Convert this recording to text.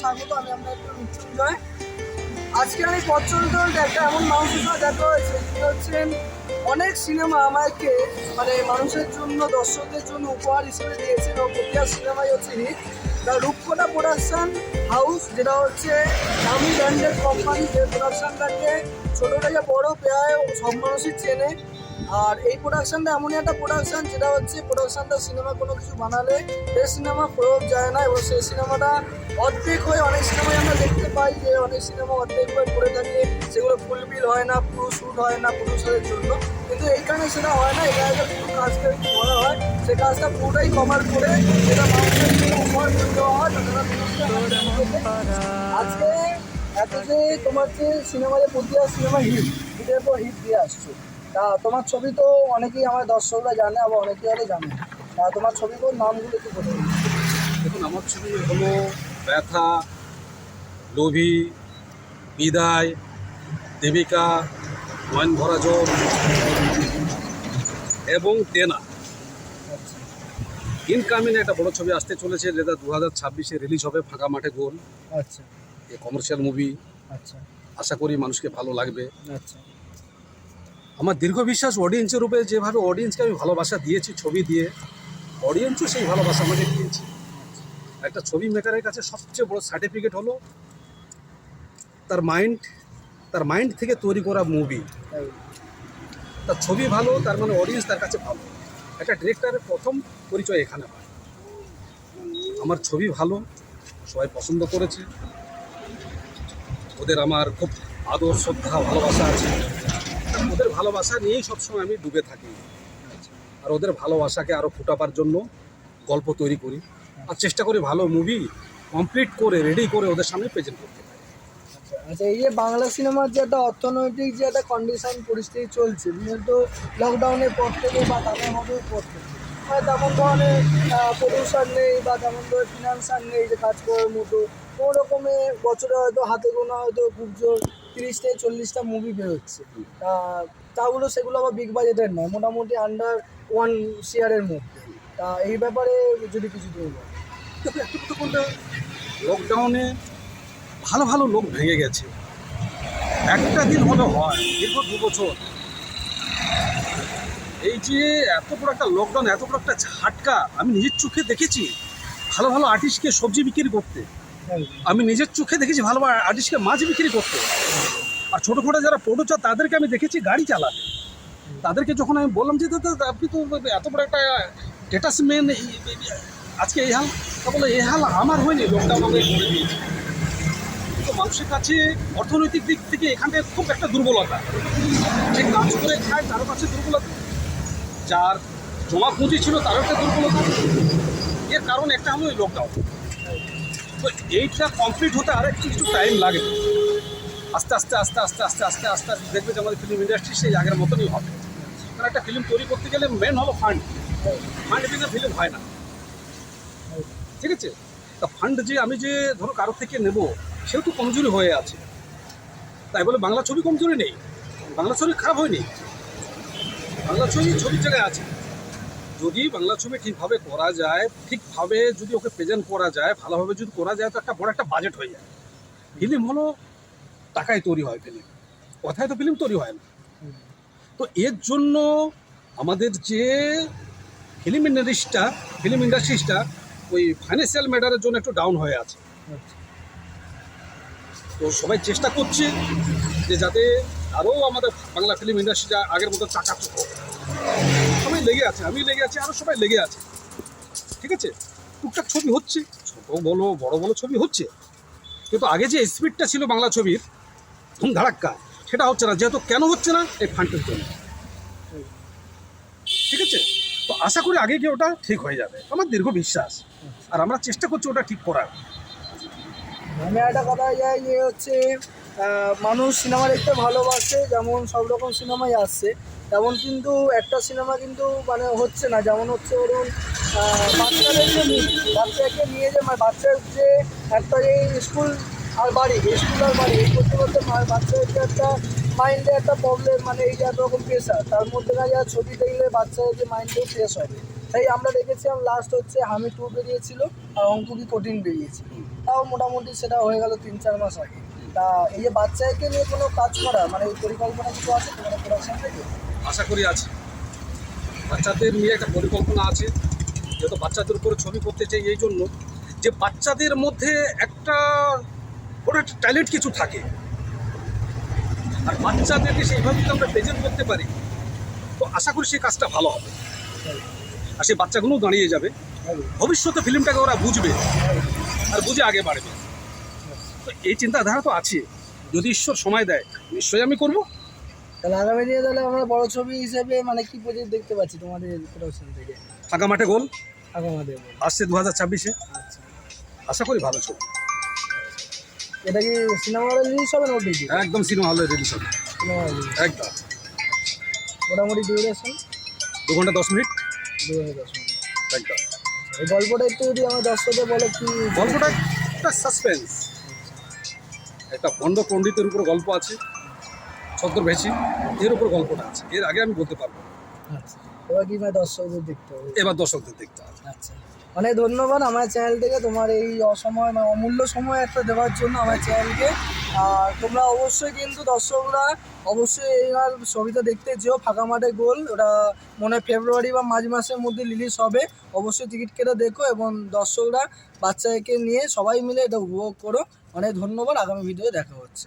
স্বাগত, আমি আপনার আমি এমন হচ্ছেন অনেক সিনেমা আমাকে মানে মানুষের জন্য, দর্শকদের জন্য উপহার হিসেবে দিয়েছেন ও প্রতিটা সিনেমাই হচ্ছে hit the Rupkotha production house, যেটা হচ্ছে দামি ব্র্যান্ডেড কোম্পানি যে প্রোডাকশনটাকে ছোটো থেকে বড় প্রায় সব মানুষই চেনে। আর এই প্রোডাকশনটা এমনই একটা প্রোডাকশন যেটা হচ্ছে প্রোডাকশনটা সিনেমা কোনো কিছু বানালে সেই সিনেমা প্রয়োগ যায় না এবং সেই সিনেমাটা অর্ধেক হয়ে অনেক সিনেমায় আমরা দেখতে পাই যে অনেক সিনেমা অর্ধেক হয়ে পড়ে থাকে, সেগুলো ফুলবিল হয় না, পুরো শ্যুট হয় না পুরুষদের জন্য। কিন্তু এইখানে সেটা হয় না, এখানে যে পুরো কাজটা একটু বড় হয় সেই কাজটা পুরোটাই কভার করে যেটা মানুষের উপহার দেওয়া হয় আজকে এত যে তোমার যে সিনেমা যে প্রতিটা সিনেমা হিট হিটের পর হিট দিয়ে আসছো। তা তোমার ছবি তো অনেকেই আমার দর্শকরা জানে আবার অনেকেই আরে জানে। তা তোমার ছবিগুলোর নামগুলো একটু বলে। দেখুন আমার ছবি হলো ব্যথা লোভী বিদায় দেবিকা নয়ন ভরা জল এবং তেনা। আচ্ছা ইনকামিং একটা বড় ছবি আসতে চলেছে যেটা দু হাজার ছাব্বিশে রিলিজ হবে ফাঁকা মাঠে গোল। আচ্ছা। এ কমার্শিয়াল মুভি আচ্ছা। আশা করি মানুষকে ভালো লাগবে। আচ্ছা। আমার দীর্ঘ বিশ্বাস অডিয়েন্সের উপরে যেভাবে অডিয়েন্সকে আমি ভালোবাসা দিয়েছি, ছবি দিয়ে অডিয়েন্সও সেই ভালোবাসা আমাকে দিয়েছে। একটা ছবি মেকারের কাছে সবচেয়ে বড় সার্টিফিকেট হলো তার মাইন্ড তার মাইন্ড থেকে তৈরি করা মুভি তার ছবি ভালো, তার মানে অডিয়েন্স তার কাছে ভালো। একটা ডিরেক্টরের প্রথম পরিচয় এখানে হয়। আমার ছবি ভালো, সবাই পছন্দ করেছে। ওদের আমার খুব আদর, শ্রদ্ধা, ভালোবাসা আছে। ওদের ভালোবাসা নিয়েই সবসময় আমি ডুবে থাকি। আর ওদের ভালোবাসাকে আরও ফুটাবার জন্য গল্প তৈরি করি। আর চেষ্টা করি ভালো মুভি কমপ্লিট করে রেডি করে ওদের সামনে প্রেজেন্ট করতে। আচ্ছা এই যে বাংলা সিনেমার যে একটা অর্থনৈতিক যে একটা কন্ডিশন পরিস্থিতি চলছে বিশেষত লকডাউনের পর থেকে বা তাদের মধ্যে পর থেকে মানে তেমন ধরনের প্রডিউসার নেই বা তেমন ধরনের ফিনান্সার নেই যে কাজ করার মতো কোনো রকমের বছরে হয়তো হাতে গোনা হয়তো খুব জোর তিরিশ থেকে চল্লিশটা মুভি বেরোচ্ছে। তাগুলো সেগুলো আবার বিগ বাজেটের নয়, মোটামুটি আন্ডার ওয়ান শেয়ারের মধ্যে। তা, এই ব্যাপারে যদি কিছু তুমি দেখো, একটা বলতে লকডাউনে ভালো ভালো লোক ভেঙে গেছে। একটা দিন হলে হয়, দীর্ঘ দু বছর। এই যে এত বড় একটা লকডাউন এত বড় একটা ঝাটকা, আমি নিজের চোখে দেখেছি। ভালো ভালো আর্টিস্টকে সবজি বিক্রি করতে। আমি নিজের চোখে দেখেছি ভালো আর্টিস্টকে মাছ বিক্রি করতে। আর ছোটো ছোটো যারা প্রোডিউসার তাদেরকে আমি দেখেছি গাড়ি চালাতে। তাদেরকে যখন আমি বললাম যে, দাদা আপনি তো এত বড় একটা স্টেটাসম্যান আজকে এই হাল তা বলে এই হাল আমার হয়নি লকডাউন আমাকে করে দিয়েছে। তো মানুষের কাছে অর্থনৈতিক দিক থেকে এখানে খুব একটা দুর্বলতা। যে কাজ করে খায় তারও কাছে দুর্বলতা। যার জমা পুঁজি ছিল, তারও একটা দুর্বলতা। এর কারণ একটা হলো এই লকডাউন তো এইটা কমপ্লিট হতে আর একটু কিছু টাইম লাগে। আস্তে আস্তে আস্তে আস্তে আস্তে আস্তে আস্তে আস্তে দেখবে যে আমাদের ফিল্ম ইন্ডাস্ট্রি সেই আগের মতনই হবে। কারণ একটা ফিল্ম তৈরি করতে গেলে মেন হলো ফান্ড ফান্ড বিনা ফিল্ম হয় না। ঠিক আছে? তা ফান্ড যে আমি যে ধরো কারও থেকে নেব, সেও তো কমজোরি হয়ে আছে। তাই বলে বাংলা ছবি কমজোরি নেই। বাংলা ছবি খারাপ হয়নি। বাংলা ছবি ছবির জায়গায় আছে। যদি বাংলা ছবি ঠিকভাবে করা যায়, ঠিকভাবে যদি ওকে প্রেজেন্ট করা যায়, ভালোভাবে যদি করা যায়, তো একটা বড় একটা বাজেট হয়ে যায়। ফিল্ম হলো টাকায় তৈরি হয় ফিল্ম কথায় তো ফিল্ম তৈরি হয় না। তো এর জন্য আমাদের যে ফিল্ম ইন্ডাস্ট্রিটা ফিল্ম ইন্ডাস্ট্রিজটা ওই ফাইন্যান্সিয়াল ম্যাটারের জন্য একটু ডাউন হয়ে আছে। তো সবাই চেষ্টা করছে যে যাতে আরও আমাদের বাংলা ফিল্ম ইন্ডাস্ট্রিটা আগের মতো চাকা লেগে আছে, আমি লেগে আছি আরও সবাই লেগে আছে। ঠিক আছে? টুকটাক ছবি হচ্ছে, ছোটো বলো, বড় বড় ছবি হচ্ছে। কিন্তু আগে যে স্পিডটা ছিল বাংলা ছবির, ধুম ধাড়াক্কা, সেটা হচ্ছে না, যেহেতু কেন হচ্ছে না, এই ফান্ডের জন্য। ঠিক আছে? তো আশা করি আগে গিয়ে ওটা ঠিক হয়ে যাবে। আমার দীর্ঘ বিশ্বাস। আর আমরা চেষ্টা করছি ওটা ঠিক করার। একটা কথা যাই যে হচ্ছে মানুষ সিনেমা দেখতে ভালোবাসে, যেমন সব রকম সিনেমাই আসছে। তেমন কিন্তু একটা সিনেমা কিন্তু মানে হচ্ছে না, যেমন হচ্ছে ধরুন বাচ্চাদেরকে নিয়ে, বাচ্চাকে নিয়ে যে মানে বাচ্চার যে একটা যে স্কুল আর বাড়ি স্কুল আর বাড়ি, এই করতে করতে যে একটা মাইন্ডে একটা প্রবলেম মানে এই যে এক রকম প্রেশার তার মধ্যে না যা ছবি দেখলে বাচ্চাদের যে মাইন্ডেও ফ্রেশ হবে তাই আমরা দেখেছিলাম লাস্ট হচ্ছে হামি টু বেরিয়েছিল আর অঙ্ক কি কঠিন বেরিয়েছিল। তাও মোটামুটি সেটা হয়ে গেল তিন চার মাস আগে। তা এই যে বাচ্চাকে নিয়ে কোনো কাজ করা মানে এই পরিকল্পনা কিছু আছে তোমাদের প্রোডাকশন থেকে? আশা করি আছে। বাচ্চাদের নিয়ে একটা পরিকল্পনা আছে। যেহেতু বাচ্চাদের উপরে ছবি করতে চাই এই জন্য, যে বাচ্চাদের মধ্যে একটা একটা ট্যালেন্ট কিছু থাকে। আর বাচ্চাদেরকে সেইভাবে যদি আমরা প্রেজেন্ট করতে পারি, তো আশা করি সেই কাজটা ভালো হবে। আর সেই বাচ্চাগুলোও দাঁড়িয়ে যাবে। ভবিষ্যতে ফিল্মটাকে ওরা বুঝবে আর বুঝে আগে বাড়বে। তো এই চিন্তাধারা তো আছে। যদি ঈশ্বর সময় দেয়, নিশ্চয়ই আমি করব। তাহলে আগামী দিনে তাহলে আমরা বড় ছবি হিসেবে মানে কি প্রজেক্ট দেখতে পাচ্ছি তোমাদের প্রোডাকশন থেকে? ফাঁকা মাঠে গোল? আগামী আসছে দু হাজার ছাব্বিশে। আচ্ছা। আশা করি ভালো ছবি। এটা কি সিনেমা হলে রিলিজ হবে না ওটিটি একদম সিনেমা হলে রিলিজ হবে। সিনেমা হলে একদম। মোটামুটি ডিউরেশন দু ঘণ্টা দশ মিনিট। দু হাজার দশ মিনিট। একদম। এই গল্পটা একটু যদি আমার দর্শকদের বলো কি? গল্পটা একটা সাসপেন্স একটা ভণ্ড পণ্ডিতের উপর গল্প আছে। ছদ্মবেশী এর উপর গল্পটা আছে। এর আগে আমি বলতে পারব। আচ্ছা। এবার দর্শকদের দেখতে হবে? এবার দর্শকদের দেখতে হবে। আচ্ছা। অনেক ধন্যবাদ আমার চ্যানেল থেকে তোমার এই অসময় মানে অমূল্য সময় একটা দেওয়ার জন্য আমার চ্যানেলকে আর তোমরা অবশ্যই কিন্তু দর্শকরা অবশ্যই এইবার ছবিটা দেখতে যেও। ফাঁকা মাঠে গোল। ওটা মনে হয় ফেব্রুয়ারি বা মার্চ মাসের মধ্যে রিলিজ হবে। অবশ্যই টিকিট কেটে দেখো এবং দর্শকরা বাচ্চাকে নিয়ে সবাই মিলে এটা উপভোগ করো। অনেক ধন্যবাদ। আগামী ভিডিও দেখা হচ্ছে।